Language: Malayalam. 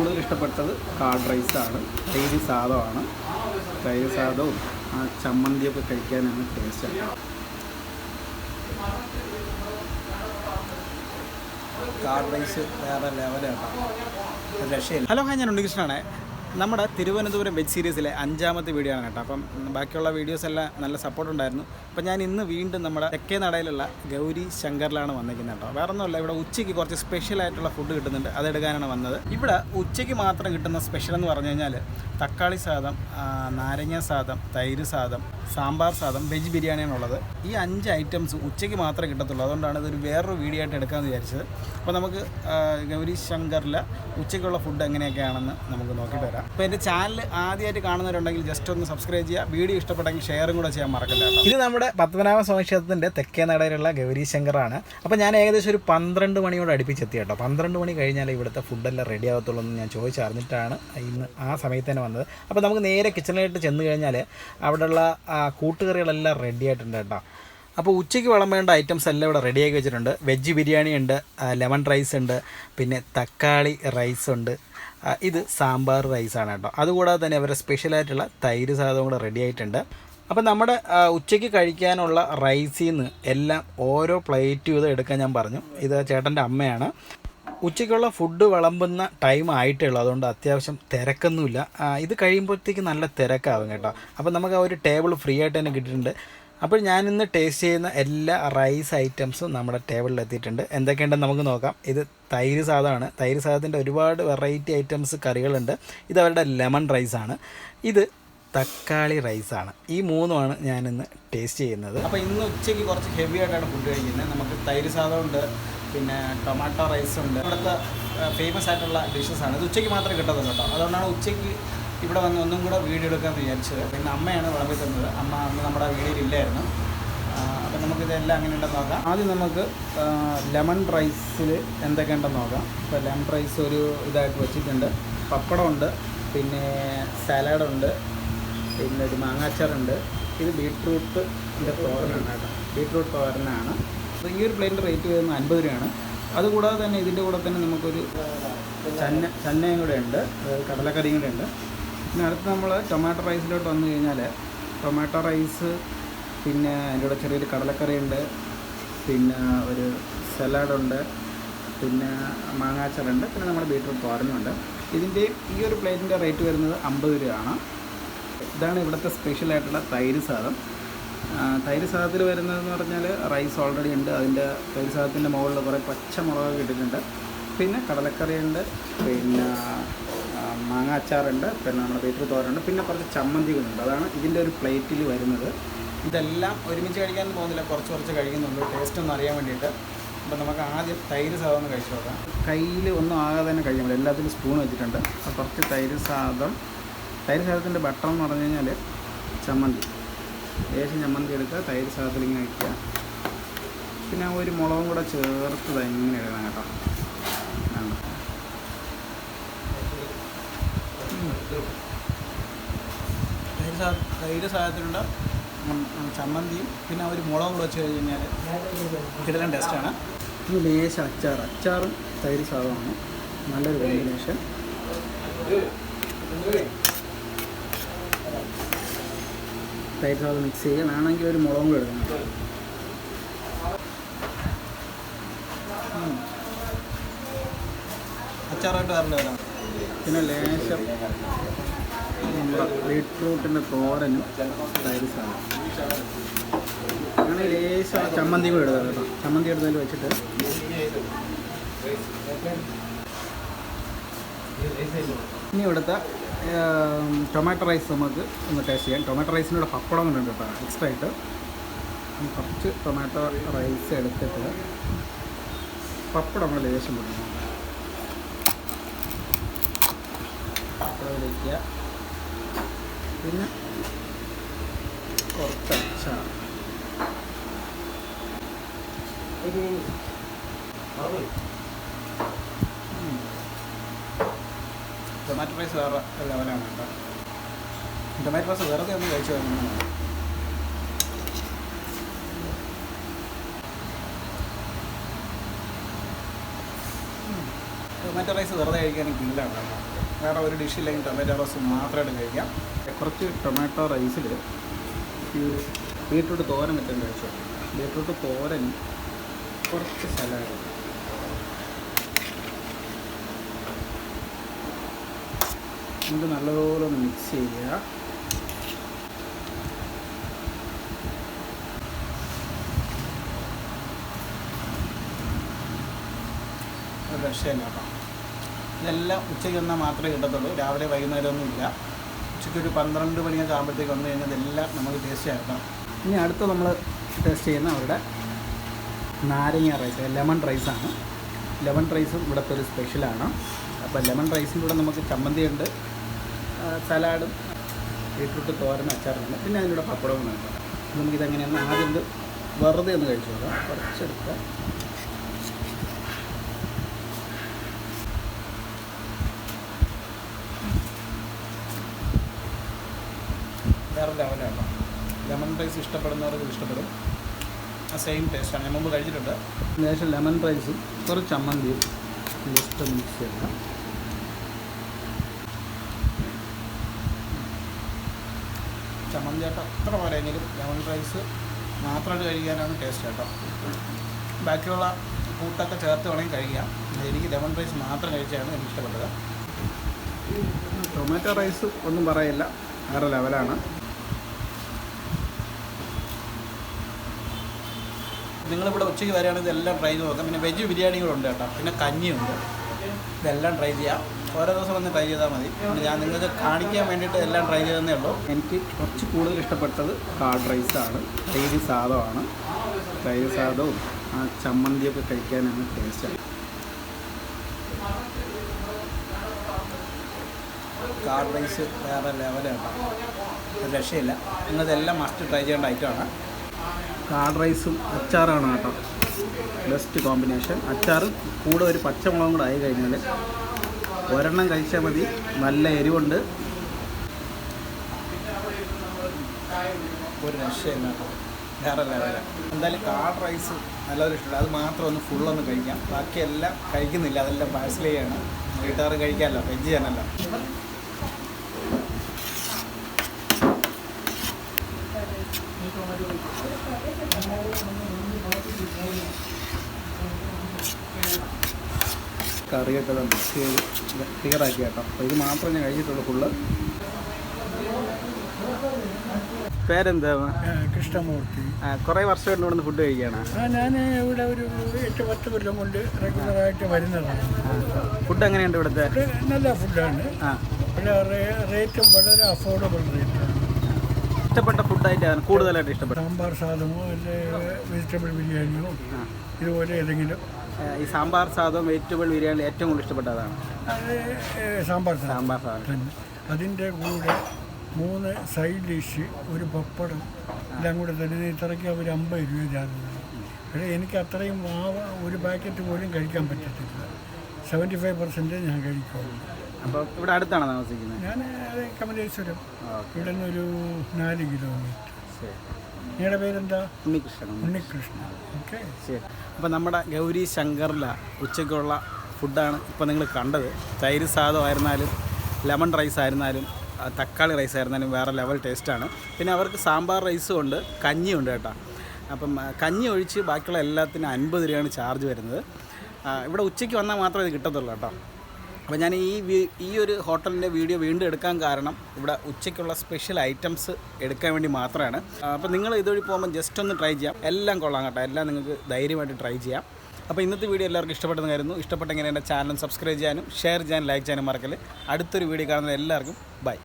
കൂടുതൽ ഇഷ്ടപ്പെട്ടത് കാർഡ് റൈസാണ്. തൈര് സാദമാണ് തൈര് സാദവും ആ ചമ്മന്തിയൊക്കെ കഴിക്കാനാണ് ടേസ്റ്റ് കാർഡ് റൈസ് വേറെ ലെവലാണ് രക്ഷയില്ല. ഹലോ ഹായ് ഞാൻ ഉണ്ണികൃഷ്ണനാണ്. നമ്മുടെ തിരുവനന്തപുരം വെബ് സീരീസിലെ അഞ്ചാമത്തെ വീഡിയോ ആണ് കേട്ടോ. അപ്പം ബാക്കിയുള്ള വീഡിയോസ് എല്ലാം നല്ല സപ്പോർട്ട് ഉണ്ടായിരുന്നു. അപ്പം ഞാൻ ഇന്ന് വീണ്ടും നമ്മുടെ തെക്കേ നടയിലുള്ള ഗൗരി ശങ്കറിലാണ് വന്നിരിക്കുന്നത് കേട്ടോ. വേറെ ഒന്നുമല്ല ഇവിടെ ഉച്ചയ്ക്ക് കുറച്ച് സ്പെഷ്യൽ ആയിട്ടുള്ള ഫുഡ് കിട്ടുന്നുണ്ട്. അതെടുക്കാനാണ് വന്നത്. ഇവിടെ ഉച്ചയ്ക്ക് മാത്രം കിട്ടുന്ന സ്പെഷ്യൽ എന്ന് പറഞ്ഞു കഴിഞ്ഞാൽ തക്കാളി സാദം നാരങ്ങ സാദം തൈര് സാദം സാമ്പാർ സാദം വെജ് ബിരിയാണിയാണ് ഉള്ളത്. ഈ അഞ്ച് ഐറ്റംസ് ഉച്ചയ്ക്ക് മാത്രമേ കിട്ടത്തുള്ളൂ. അതുകൊണ്ടാണ് ഇതൊരു വേറൊരു വീഡിയോ ആയിട്ട് എടുക്കാമെന്ന് വിചാരിച്ചത്. അപ്പോൾ നമുക്ക് ഗൗരി ശങ്കറിലെ ഉച്ചയ്ക്കുള്ള ഫുഡ് എങ്ങനെയൊക്കെയാണെന്ന് നമുക്ക് നോക്കിയിട്ട് വരാം. അപ്പോൾ എന്റെ ചാനൽ ആദ്യമായിട്ട് കാണുന്നവരുണ്ടെങ്കിൽ ജസ്റ്റ് ഒന്ന് സബ്സ്ക്രൈബ് ചെയ്യുക. വീഡിയോ ഇഷ്ടപ്പെട്ടെങ്കിൽ ഷെയറും കൂടെ ചെയ്യാൻ മറക്കല്ല. ഇത് നമ്മുടെ പത്മനാഭ സ്വാമി ക്ഷേത്രത്തിന്റെ തെക്കേ നടയിലുള്ള ഗൗരീശങ്കറാണ് അപ്പോൾ ഞാൻ ഏകദേശം ഒരു പന്ത്രണ്ട് മണിയോട് അടുപ്പിച്ചെത്തി കേട്ടോ. പന്ത്രണ്ട് മണി കഴിഞ്ഞാൽ ഇവിടുത്തെ ഫുഡെല്ലാം റെഡി ആകത്തുള്ളൂ എന്ന് ഞാൻ ചോദിച്ചറിഞ്ഞിട്ടാണ് ഇന്ന് ആ സമയത്ത് തന്നെ വന്നത്. അപ്പോൾ നമുക്ക് നേരെ കിച്ചണിലായിട്ട് ചെന്ന് കഴിഞ്ഞാൽ അവിടെയുള്ള കൂട്ടുകറികളെല്ലാം റെഡി ആയിട്ടുണ്ട് കേട്ടോ. അപ്പോൾ ഉച്ചയ്ക്ക് വിളമ്പേണ്ട ഐറ്റംസ് എല്ലാം ഇവിടെ റെഡിയാക്കി വെച്ചിട്ടുണ്ട്. വെജ് ബിരിയാണി ഉണ്ട് ലെമൺ റൈസ് ഉണ്ട് പിന്നെ തക്കാളി റൈസ് ഉണ്ട് ഇത് സാമ്പാർ റൈസാണ് കേട്ടോ. അതുകൂടാതെ തന്നെ അവരുടെ സ്പെഷ്യലായിട്ടുള്ള തൈര് സാധനം കൂടെ റെഡി ആയിട്ടുണ്ട്. അപ്പം നമ്മുടെ ഉച്ചയ്ക്ക് കഴിക്കാനുള്ള റൈസിൽ നിന്ന് എല്ലാം ഓരോ പ്ലേറ്റ് ഇത് എടുക്കാൻ ഞാൻ പറഞ്ഞു. ഇത് ചേട്ടന്റെ അമ്മയാണ്. ഉച്ചയ്ക്കുള്ള ഫുഡ് വിളമ്പുന്ന ടൈം ആയിട്ടേ ഉള്ളൂ അതുകൊണ്ട് അത്യാവശ്യം തിരക്കൊന്നുമില്ല. ഇത് കഴിയുമ്പോഴത്തേക്ക് നല്ല തിരക്കാവും കേട്ടോ. അപ്പോൾ നമുക്ക് ആ ഒരു ടേബിൾ ഫ്രീ ആയിട്ട് തന്നെ കിട്ടിയിട്ടുണ്ട്. അപ്പോൾ ഞാനിന്ന് ടേസ്റ്റ് ചെയ്യുന്ന എല്ലാ റൈസ് ഐറ്റംസും നമ്മുടെ ടേബിളിൽ എത്തിയിട്ടുണ്ട്. എന്തൊക്കെയുണ്ടെന്ന് നമുക്ക് നോക്കാം. ഇത് തൈര് സാധമാണ് തൈര് സാധത്തിന്റെ ഒരുപാട് വെറൈറ്റി ഐറ്റംസ് കറികളുണ്ട്. ഇത് അവരുടെ ലെമൺ റൈസാണ് ഇത് തക്കാളി റൈസാണ് ഈ മൂന്നുമാണ് ഞാനിന്ന് ടേസ്റ്റ് ചെയ്യുന്നത്. അപ്പോൾ ഇന്ന് ഉച്ചയ്ക്ക് കുറച്ച് ഹെവി ആയിട്ടാണ് ഫുഡ് കഴിക്കുന്നത്. നമുക്ക് തൈര് സാധമുണ്ട് പിന്നെ ടൊമാറ്റോ റൈസ് ഉണ്ട്. ഇവിടുത്തെ ഫേമസ് ആയിട്ടുള്ള ഡിഷസ് ആണ്. ഇത് ഉച്ചയ്ക്ക് മാത്രമേ കിട്ടത്തുള്ളൂ കേട്ടോ. അതുകൊണ്ടാണ് ഉച്ചയ്ക്ക് ഇവിടെ വന്ന് ഒന്നും കൂടെ വീഡിയോ എടുക്കാൻ വിചാരിച്ചത്. പിന്നെ അമ്മയാണ് വിളമ്പി തന്നത്. അമ്മ അന്ന് നമ്മുടെ വീടിലില്ലായിരുന്നു. അപ്പം നമുക്കിതെല്ലാം അങ്ങനെ ഉണ്ടെന്ന് നോക്കാം. ആദ്യം നമുക്ക് ലെമൺ റൈസിൽ എന്തൊക്കെ ഉണ്ടെന്ന് നോക്കാം. ഇപ്പോൾ ലെമൺ റൈസ് ഒരു ഇതായിട്ട് വെച്ചിട്ടുണ്ട്. പപ്പടമുണ്ട് പിന്നെ സാലഡുണ്ട് പിന്നെ ഒരു മാങ്ങാച്ചാറുണ്ട്. ഇത് ബീട്രൂട്ടിന്റെ തോരനാണ് കേട്ടോ. ബീട്രൂട്ട് തോരനാണ്. അപ്പോൾ ഈ ഒരു പ്ലേറ്റിന്റെ റേറ്റ് വരുന്നത് അൻപത് രൂപയാണ്. അതുകൂടാതെ തന്നെ ഇതിന്റെ കൂടെ തന്നെ നമുക്കൊരു ചന്ന ചന്നയും കൂടെ ഉണ്ട്. കടലക്കറിയും കൂടെ ഉണ്ട്. പിന്നെ അടുത്ത് നമ്മൾ ടൊമാറ്റോ റൈസിലോട്ട് വന്നു കഴിഞ്ഞാൽ ടൊമാറ്റോ റൈസ് പിന്നെ അതിന്റെ കൂടെ ചെറിയൊരു കടലക്കറിയുണ്ട് പിന്നെ ഒരു സലാഡുണ്ട് പിന്നെ മാങ്ങാച്ചറുണ്ട് പിന്നെ നമ്മുടെ ബീട്രൂട്ട് തോരനുണ്ട് ഇതിന്റെ ഈ ഒരു പ്ലേറ്റിന്റെ റേറ്റ് വരുന്നത് അമ്പത് രൂപയാണ്. ഇതാണ് ഇവിടുത്തെ സ്പെഷ്യലായിട്ടുള്ള തൈര് സാധം തൈര് സാധത്തിൽ വരുന്നതെന്ന് പറഞ്ഞാൽ റൈസ് ഓൾറെഡി ഉണ്ട്. അതിന്റെ തൈര് സാധത്തിന്റെ മുകളിൽ കുറേ പച്ചമുളക് ഇട്ടിട്ടുണ്ട്. പിന്നെ കടലക്കറിയുണ്ട് പിന്നെ മാങ്ങ അച്ചാറുണ്ട് പിന്നെ നമ്മുടെ ബീറ്റ്റൂട്ട് തോരുണ്ട് പിന്നെ കുറച്ച് ചമ്മന്തികളുണ്ട് അതാണ് ഇതിന്റെ ഒരു പ്ലേറ്റിൽ വരുന്നത്. ഇതെല്ലാം ഒരുമിച്ച് കഴിക്കാൻ പോകുന്നില്ല കുറച്ച് കുറച്ച് കഴിക്കുന്നുണ്ട്. ടേസ്റ്റ് ഒന്ന് അറിയാൻ വേണ്ടിയിട്ട്. അപ്പോൾ നമുക്ക് ആദ്യം തൈര് ഒന്ന് കഴിച്ചു നോക്കാം. കയ്യിൽ ഒന്നും ആകാതെ തന്നെ കഴിക്കാൻ പറ്റും. എല്ലാത്തിലും സ്പൂൺ വെച്ചിട്ടുണ്ട്. അപ്പോൾ കുറച്ച് തൈര് സാദം. തൈര് സാദത്തിന്റെ ബട്ടർ എന്ന് പറഞ്ഞു കഴിഞ്ഞാൽ ചമ്മന്തി. ലേശം ചമ്മന്തി എടുക്കുക തൈര് സാദത്തിൽ ഇങ്ങനെ വയ്ക്കുക പിന്നെ ഒരു മുളകും കൂടെ ചേർത്ത് ഇങ്ങനെ ഇടണം കേട്ടോ വേണ്ട. ഉം. തൈര് തൈര് ഉം, ചമ്മന്തിയും പിന്നെ അവർ മുളകും കൂടെ വെച്ച് കഴിഞ്ഞാൽ കിടലൻ ടേസ്റ്റാണ് ഇത് ലേശം അച്ചാർ. അച്ചാറും തൈര് സാധനമാണ്. നല്ലൊരു കോമ്പിനേഷൻ തൈര് സാധനം മിക്സ് ചെയ്യുക വേണമെങ്കിൽ ഒരു മുളകും കൂടെ എടുക്കണം. അച്ചാറായിട്ട് വരണ്ട പിന്നെ ലേശം നമ്മുടെ ബീട്രൂട്ടിന്റെ തോരനും തൈര് സാധനം. അങ്ങനെ ലേശം ചമ്മന്തി കൂടെ ഇടുക കേട്ടോ. ചമ്മന്തി എടുത്തതിൽ വെച്ചിട്ട് ഇനി ഇവിടുത്തെ ടൊമാറ്റോ റൈസ് നമുക്ക് ഒന്ന് ടേസ്റ്റ് ചെയ്യാം. ടൊമാറ്റോ റൈസിനോട് പപ്പടം കൊണ്ടുണ്ട് കേട്ടോ എക്സ്ട്രാ ആയിട്ട്. കുറച്ച് ടൊമാറ്റോ റൈസ് എടുത്തിട്ട് പപ്പടം ലേശം കൊടുക്കണം പപ്പടം പിന്നെ കുറച്ച് അച്ചാർ ഉം. ടൊമാറ്റോ റൈസ് വേറെ ലെവലാണ് കേട്ടോ. ടൊമാറ്റോ റൈസ് വെറുതെ ഒന്ന് കഴിച്ചു വരുന്നതാണ് ടൊമാറ്റോ റൈസ് വെറുതെ കഴിക്കാൻ കില്ലാണ് വേറെ ഒരു ഡിഷില്ലെങ്കിൽ ടൊമാറ്റോ റൈസ് മാത്രമായിട്ട് കഴിക്കാം. കുറച്ച് ടൊമാറ്റോ റൈസിൽ ഈ ബീട്രൂട്ട് തോരൻ വെച്ചാൽ കഴിച്ചു ബീട്രൂട്ട് തോരൻ കുറച്ച് സലാഡ് ഇത് നല്ലതുപോലെ ഒന്ന് മിക്സ് ചെയ്യുക. രക്ഷയില്ല കേട്ടോ ഇതെല്ലാം ഉച്ചയ്ക്ക് വന്നാൽ മാത്രമേ കിട്ടത്തുള്ളൂ. രാവിലെ വൈകുന്നേരം ഒന്നും ഇല്ല. ഉച്ചയ്ക്ക് ഒരു പന്ത്രണ്ട് മണിയൊക്കെ ആകുമ്പോഴത്തേക്ക് വന്നു കഴിഞ്ഞാൽ ഇതെല്ലാം നമുക്ക് ടേസ്റ്റ് ആക്കണം ഇനി അടുത്ത് നമ്മൾ ടേസ്റ്റ് ചെയ്യുന്ന അവരുടെ നാരങ്ങ റൈസ് ലെമൺ റൈസാണ് ലെമൺ റൈസും ഇവിടുത്തെ ഒരു സ്പെഷ്യലാണ് അപ്പോൾ ലെമൺ റൈസിന്റെ കൂടെ നമുക്ക് ചമ്മന്തിയുണ്ട് സലാഡും ബീട്രൂട്ട് തോരൻ അച്ചാറുണ്ട് പിന്നെ അതിലൂടെ പപ്പടവും വേണം നമുക്കിതെങ്ങനെയാണ് ആദ്യം വെറുതെ ഒന്ന് കഴിച്ചു നോക്കാം. കുറച്ചെടുക്കുക വേറെ ലെവലാണ് ലെമൺ റൈസ് ഇഷ്ടപ്പെടുന്നവർക്ക് ഇഷ്ടപ്പെടും. ആ സെയിം ടേസ്റ്റാണ് ഞാൻ മുമ്പ് കഴിച്ചിട്ടുണ്ട്. ലേശം ലെമൺ റൈസും കുറച്ച് ചമ്മന്തിയും ജസ്റ്റ് മിക്സ് ചെയ്യണം. ചമ്മന്തി ആയിട്ട് അത്ര പോരെങ്കിലും ലെമൺ റൈസ് മാത്രമായിട്ട് കഴിക്കാനാണ് ടേസ്റ്റ് കേട്ടോ. ബാക്കിയുള്ള കൂട്ടൊക്കെ ചേർത്ത് വേണമെങ്കിൽ കഴിക്കാം. എനിക്ക് ലെമൺ റൈസ് മാത്രം കഴിച്ചാണ് എനിക്ക് ഇഷ്ടപ്പെട്ടത്. ടൊമാറ്റോ റൈസ് ഒന്നും പറയില്ല. വേറെ ലെവലാണ് നിങ്ങളിവിടെ ഉച്ചയ്ക്ക് വരികയാണെങ്കിൽ ഇതെല്ലാം ട്രൈ ചെയ്ത് നോക്കാം. പിന്നെ വെജ് ബിരിയാണികളുണ്ട് കേട്ടോ. പിന്നെ കഞ്ഞിയുണ്ട്. ഇതെല്ലാം ട്രൈ ചെയ്യാം. ഓരോ ദിവസം വന്ന് ട്രൈ ചെയ്താൽ മതി. ഞാൻ നിങ്ങൾക്ക് കാണിക്കാൻ വേണ്ടിയിട്ട് എല്ലാം ട്രൈ ചെയ്തതേ ഉള്ളൂ. എനിക്ക് കുറച്ച് കൂടുതൽ ഇഷ്ടപ്പെട്ടത് കാർഡ് റൈസാണ് തൈര് സാധമാണ്. തൈര് സാധവും ആ ചമ്മന്തിയൊക്കെ കഴിക്കാനാണ് ടേസ്റ്റ് കാർഡ് റൈസ് വേറെ ലെവലാണ് രക്ഷയില്ല. നിങ്ങളിതെല്ലാം മസ്റ്റ് ട്രൈ ചെയ്യേണ്ട ഐറ്റമാണ് കാർഡ് റൈസും അച്ചാറാണ് കേട്ടോ. ബെസ്റ്റ് കോമ്പിനേഷൻ അച്ചാർ കൂടെ ഒരു പച്ചമുളകും കൂടെ ആയി കഴിഞ്ഞാൽ ഒരെണ്ണം കഴിച്ചാൽ മതി. നല്ല എരിവുണ്ട്. ഒരു രക്ഷയില്ല വേറെ ലെവലാണ് എന്തായാലും കാർഡ് റൈസ് നല്ലൊരു ഇഷ്ടമാണ് അത് മാത്രം ഒന്ന് ഫുള്ളൊന്ന് കഴിക്കാം. ബാക്കിയെല്ലാം കഴിക്കുന്നില്ല. അതെല്ലാം പാഴ്സൽ ചെയ്യാണ്. വീട്ടുകാർ കഴിക്കാമല്ലോ. വെജ് ചെയ്യാനല്ലോ കറിയൊക്കെ മിക്സ് ചെയ്ത് ക്ലിയർ ആക്കി കേട്ടോ. അപ്പോൾ ഇത് മാത്രമേ ഞാൻ കഴിച്ചിട്ടുള്ളൂ ഫുള്ള് പേരെന്താ? കൃഷ്ണമൂർത്തി. കുറേ വർഷമായിട്ട് ഇവിടെ നിന്ന് ഫുഡ് കഴിക്കുകയാണ് ഞാൻ ഇവിടെ ഒരു എട്ട് പത്ത് കൊല്ലം കൊണ്ട് റെഗുലറായിട്ട് വരുന്നതാണ്. ഫുഡ് എങ്ങനെയുണ്ട് ഇവിടുത്തെ? നല്ല ഫുഡാണ് ആ. ഇവിടെ റേറ്റും വളരെ അഫോർഡബിൾ റേറ്റാണ് ഇഷ്ടപ്പെട്ട ഫുഡായിട്ടാണ് കൂടുതലായിട്ട് ഇഷ്ടപ്പെട്ടത്? സാമ്പാർ സാധനമോ അല്ലെങ്കിൽ വെജിറ്റബിൾ ബിരിയാണിയോ ഇതുപോലെ ഏതെങ്കിലും ആ, ഈ സാമ്പാർ സാധവും വെജിറ്റബിൾ ബിരിയാണി ഏറ്റവും കൂടുതൽ ഇഷ്ടപ്പെട്ടതാണ്. അത് സാമ്പാർ സാധനം. സാമ്പാർ സാദം അതിന്റെ കൂടെ മൂന്ന് സൈഡ് ഡിഷ് ഒരു പപ്പടം എല്ലാം കൂടെ തന്നെ. ഇത്രയ്ക്ക് അവർ അമ്പത് രൂപ ചാർജ് പക്ഷേ എനിക്ക് അത്രയും വാവ ഒരു പാക്കറ്റ് പോലും കഴിക്കാൻ പറ്റത്തില്ല. സെവന്റി ഫൈവ് പെർസെന്റ് ഞാൻ കഴിക്കുള്ളൂ. അപ്പോൾ ഇവിടെ അടുത്താണ് താമസിക്കുന്നത്? ഞാൻ കമലേശ്വരം. ഇവിടെ നിന്നൊരു നാല് കിലോമീറ്റർ. ശരി. നിങ്ങളുടെ പേരെന്താ? ഉണ്ണികൃഷ്ണൻ. ഉണ്ണികൃഷ്ണൻ. ഓക്കെ. ശരി. അപ്പോൾ നമ്മുടെ ഗൗരി ശങ്കറില ഉച്ചയ്ക്കുള്ള ഫുഡാണ് ഇപ്പോൾ നിങ്ങൾ കണ്ടത്. തൈര് സാധമായിരുന്നാലും ലെമൺ റൈസ് ആയിരുന്നാലും തക്കാളി റൈസ് ആയിരുന്നാലും വേറെ ലെവൽ ടേസ്റ്റാണ് പിന്നെ അവർക്ക് സാമ്പാർ റൈസും ഉണ്ട് കഞ്ഞിയുണ്ട് കേട്ടോ. അപ്പം കഞ്ഞി ഒഴിച്ച് ബാക്കിയുള്ള എല്ലാത്തിനും അൻപത് രൂപയാണ് ചാർജ് വരുന്നത്. ഇവിടെ ഉച്ചയ്ക്ക് വന്നാൽ മാത്രമേ ഇത് കിട്ടത്തുള്ളൂ കേട്ടോ. അപ്പോൾ ഞാൻ ഈ ഈ ഒരു ഹോട്ടലിന്റെ വീഡിയോ വീണ്ടും എടുക്കാൻ കാരണം ഇവിടെ ഉച്ചയ്ക്കുള്ള സ്പെഷ്യൽ ഐറ്റംസ് എടുക്കാൻ വേണ്ടി മാത്രമാണ്. അപ്പോൾ നിങ്ങൾ ഇതുവഴി പോകുമ്പോൾ ജസ്റ്റ് ഒന്ന് ട്രൈ ചെയ്യാം. എല്ലാം കൊള്ളാം കേട്ടോ. എല്ലാം നിങ്ങൾക്ക് ധൈര്യമായിട്ട് ട്രൈ ചെയ്യാം. അപ്പോൾ ഇന്നത്തെ വീഡിയോ എല്ലാവർക്കും ഇഷ്ടപ്പെട്ടതായിരുന്നു ഇഷ്ടപ്പെട്ടെങ്കിൽ എന്റെ ചാനൽ സബ്സ്ക്രൈബ് ചെയ്യാനും ഷെയർ ചെയ്യാനും ലൈക്ക് ചെയ്യാനും മറക്കൽ അടുത്തൊരു വീഡിയോ കാണുന്ന എല്ലാവർക്കും ബൈ